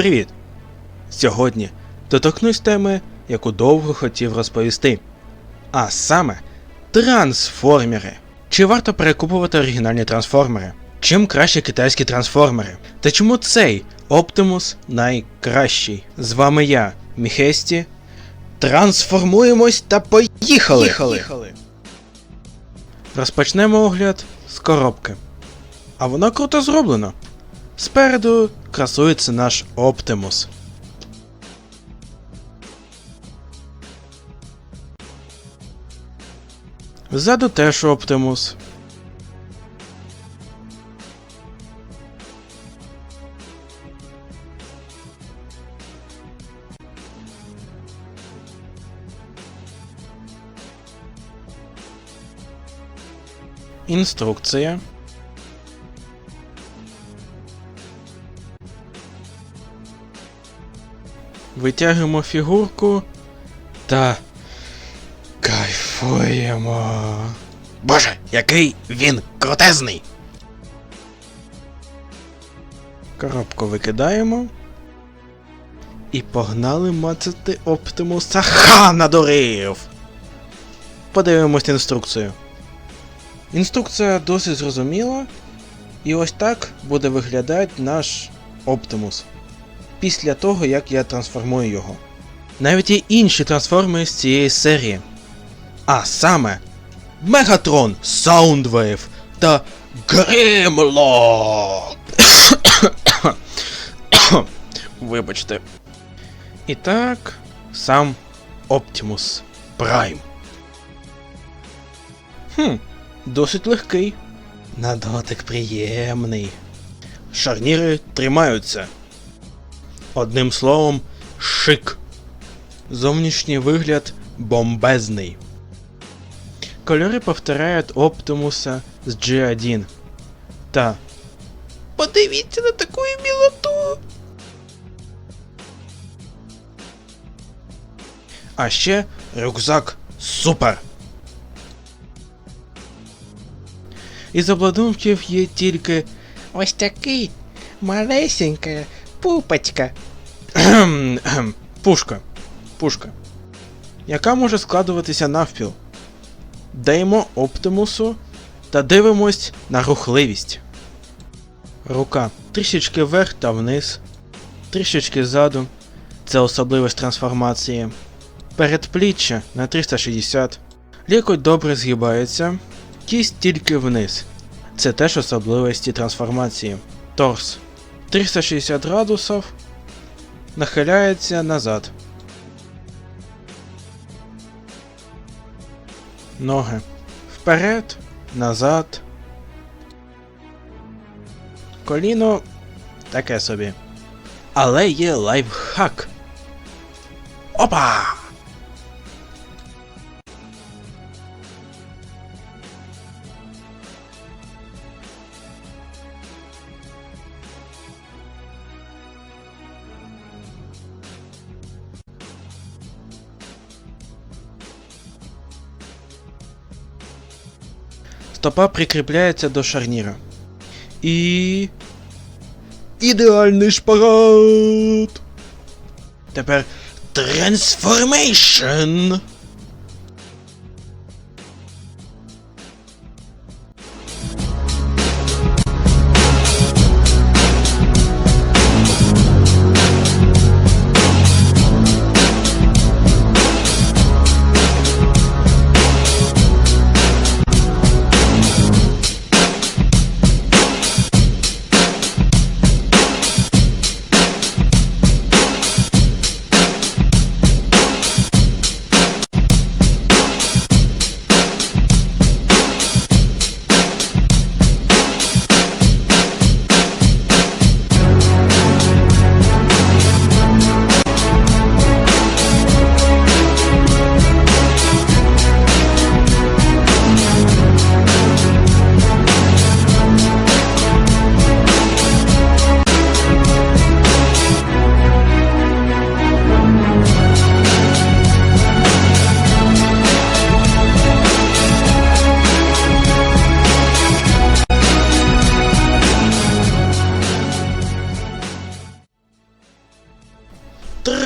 Привіт! Сьогодні доторкнусь теми, яку довго хотів розповісти. А саме трансформери. Чи варто перекупувати оригінальні трансформери? Чим краще китайські трансформери? Та чому цей Оптимус найкращий? З вами я, Міхесті. Трансформуємось та поїхали! Поїхали. Розпочнемо огляд з коробки. А вона круто зроблена. Спереду красується наш Оптимус. Ззаду теж Оптимус. Інструкція. Витягуємо фігурку та кайфуємо. Боже, який він крутезний! Коробку викидаємо. І погнали мацати Оптимуса. Ха надурив! Подивимось інструкцію. Інструкція досить зрозуміла. І ось так буде виглядати наш Оптимус після того, як я трансформую його. Навіть є інші трансформи з цієї серії. А саме Мегатрон, Soundwave та Гримлок. Вибачте. І так, сам Оптимус Прайм. Хм, досить легкий. На дотик приємний. Шарніри тримаються. Одним словом, шик. Зовнішній вигляд бомбезний. Кольори повторяють Оптимуса з G1. Та. Подивіться на таку мілоту. А ще рюкзак супер. Із обладунків є тільки ось такий малесенька пупочка. Пушка. Пушка. Яка може складуватися навпіл. Даємо Оптимусу та дивимось на рухливість. Рука трішечки вверх та вниз, трішечки ззаду. Це особливість трансформації. Передпліччя на 360. Лікоть добре згибається. Кість тільки вниз. Це теж особливості трансформації. Торс 360 градусів. Нахиляється назад. Ноги. Вперед, назад. Коліно таке собі. Але є лайфхак. Опа! Стопа прикріпляється до шарніра. І. Ідеальний шпагат! Тепер трансформейшн!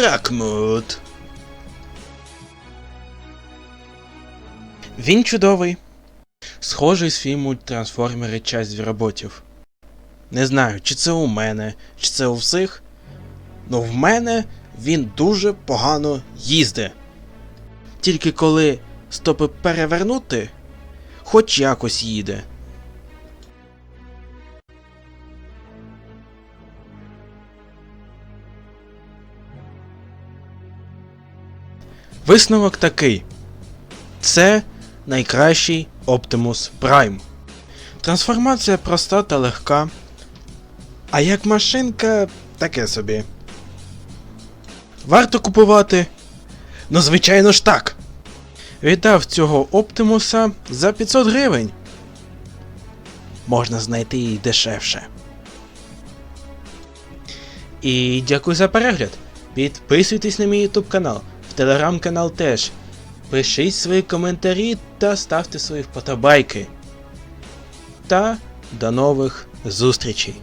Тракмут. Він чудовий. Схожий з фільму Трансформери Часть звіроботів. Не знаю, чи це у мене, чи це у всіх. Ну в мене він дуже погано їздить. Тільки коли стопи перевернути, хоч якось їде. Висновок такий. Це найкращий Optimus Prime. Трансформація проста та легка. А як машинка, таке собі. Варто купувати? Ну, звичайно ж так. Віддав цього Оптимуса за 500 гривень. Можна знайти і дешевше. І дякую за перегляд. Підписуйтесь на мій YouTube канал, телеграм-канал теж. Пишіть свої коментарі та ставте свої вподобайки. Та до нових зустрічей!